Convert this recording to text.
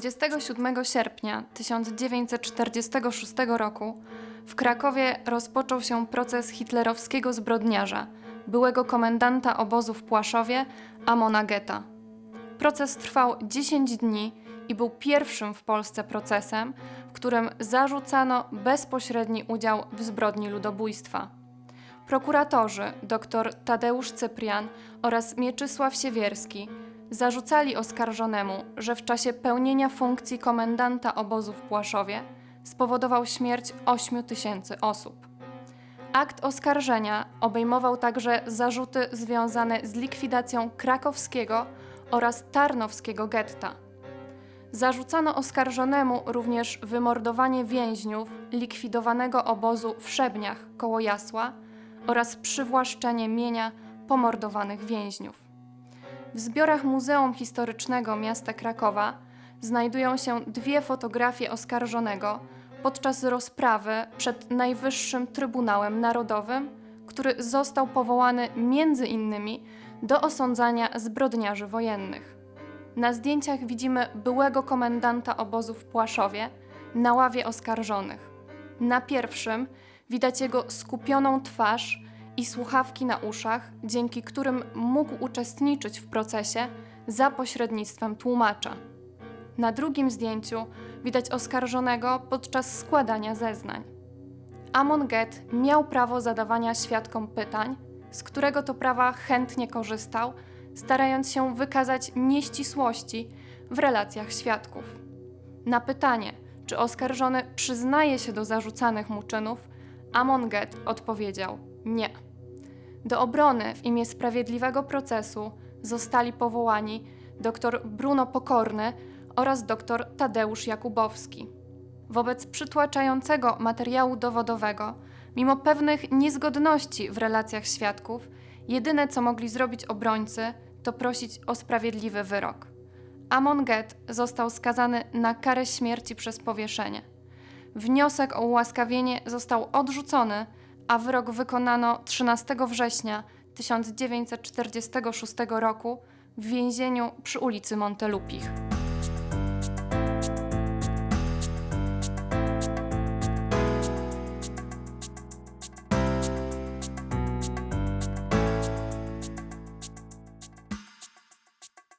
27 sierpnia 1946 roku w Krakowie rozpoczął się proces hitlerowskiego zbrodniarza, byłego komendanta obozu w Płaszowie, Amona Getta. Proces trwał 10 dni i był pierwszym w Polsce procesem, w którym zarzucano bezpośredni udział w zbrodni ludobójstwa. Prokuratorzy dr Tadeusz Cyprian oraz Mieczysław Siewierski zarzucali oskarżonemu, że w czasie pełnienia funkcji komendanta obozu w Płaszowie spowodował śmierć 8 tysięcy osób. Akt oskarżenia obejmował także zarzuty związane z likwidacją krakowskiego oraz tarnowskiego getta. Zarzucano oskarżonemu również wymordowanie więźniów likwidowanego obozu w Szebniach koło Jasła oraz przywłaszczenie mienia pomordowanych więźniów. W zbiorach Muzeum Historycznego Miasta Krakowa znajdują się dwie fotografie oskarżonego podczas rozprawy przed Najwyższym Trybunałem Narodowym, który został powołany między innymi do osądzania zbrodniarzy wojennych. Na zdjęciach widzimy byłego komendanta obozu w Płaszowie na ławie oskarżonych. Na pierwszym widać jego skupioną twarz i słuchawki na uszach, dzięki którym mógł uczestniczyć w procesie za pośrednictwem tłumacza. Na drugim zdjęciu widać oskarżonego podczas składania zeznań. Amon Get miał prawo zadawania świadkom pytań, z którego to prawa chętnie korzystał, starając się wykazać nieścisłości w relacjach świadków. Na pytanie, czy oskarżony przyznaje się do zarzucanych mu czynów, Amon Get odpowiedział nie. Do obrony w imię sprawiedliwego procesu zostali powołani dr Bruno Pokorny oraz dr Tadeusz Jakubowski. Wobec przytłaczającego materiału dowodowego, mimo pewnych niezgodności w relacjach świadków, jedyne co mogli zrobić obrońcy, to prosić o sprawiedliwy wyrok. Amon Get został skazany na karę śmierci przez powieszenie. Wniosek o ułaskawienie został odrzucony, a wyrok wykonano 13 września 1946 roku w więzieniu przy ulicy Montelupich.